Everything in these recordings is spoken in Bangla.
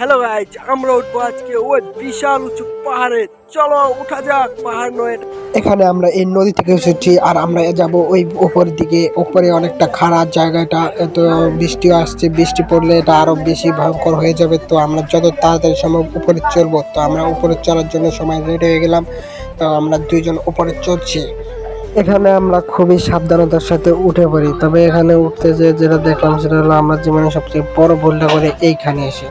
হ্যালো গাইজ আমরা উঠবো আজকে ওই বিশাল উঁচু পাহাড়ে। চলো, উঠা যাক, পাহাড় নয়। এখানে আমরা এই নদী থেকে এসেছি আর আমরা যাব ওই উপরের দিকে। উপরে অনেকটা খারাপ জায়গাটা এত বৃষ্টি আসছে, বৃষ্টি পড়লে এটা আরও বেশি ভয়ঙ্কর হয়ে যাবে। তো আমরা যত তাড়াতাড়ি সম্ভব উপরে চলবো তো আমরা উপরে চলার জন্য সময় রেডি হয়ে গেলাম। তো আমরা দুইজন উপরে চলছি এখানে আমরা খুবই সাবধানতার সাথে উঠে পড়ি। তবে এখানে উঠতে যে যেটা দেখলাম, সেটা হলো আমরা জীবনে সবচেয়ে বড় ভুলটা করে এইখানে এসে।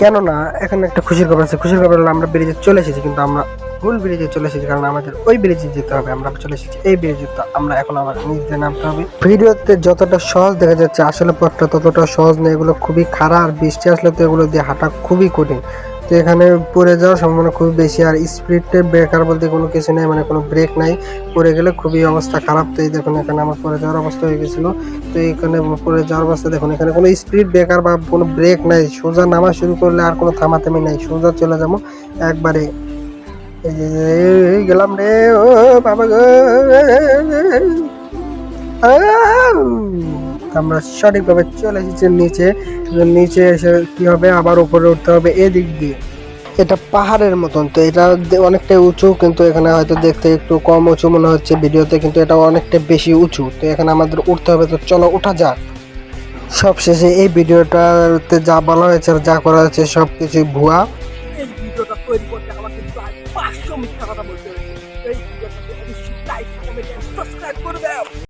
কেননা, এখানে একটা খুশির খবর আছে। খুশির খবর হলো আমরা ব্রিজে চলে এসেছি, কিন্তু আমরা ভুল ব্রিজে চলে এসেছি, কারণ আমাদের ওই ব্রিজে যেতে হবে। আমরা চলে এসেছি এই ব্রিজে তো আমরা এখন আবার নিজে নামতে হবে। ভিডিওতে যতটা সহজ দেখা যাচ্ছে, আসলে পথটা ততটা সহজ নেই এগুলো খুবই খারাপ বৃষ্টি আসলে তো এগুলো দিয়ে হাঁটা খুবই কঠিন। তো এখানে পড়ে যাওয়ার সম্ভাবনা খুব বেশি। আর স্পিডে ব্রেকার বলতে কোনো কিছু নেই মানে কোনো ব্রেক নাই। পড়ে গেলে খুবই অবস্থা খারাপ। তো এই দেখুন, এখানে আমার পড়ে যাওয়ার অবস্থা হয়ে গেছিল। তো এখানে পড়ে যাওয়ার অবস্থা দেখুন, এখানে কোনো স্পিড ব্রেকার বা কোনো ব্রেক নাই। সোজা নামা শুরু করলে আর কোনো থামাথামি নাই। সোজা চলে যাব একবারে। গেলাম রে, ও বাবা গো! আমরা সঠিকভাবে চলে এসেছি নিচে। নিচে এসে কী হবে? আবার উপরে উঠতে হবে এদিক দিয়ে। এটা পাহাড়ের মতন, তো এটা অনেকটাই উঁচু, কিন্তু এখানে হয়তো দেখতে একটু কম উঁচু মনে হচ্ছে ভিডিওতে, কিন্তু এটা অনেকটা বেশি উঁচু। তো এখানে আমাদের উঠতে হবে, তো চলো উঠা যাক। সবশেষে এই ভিডিওটাতে যা বলা হয়েছে আর যা করা হয়েছে সব কিছুই ভুয়া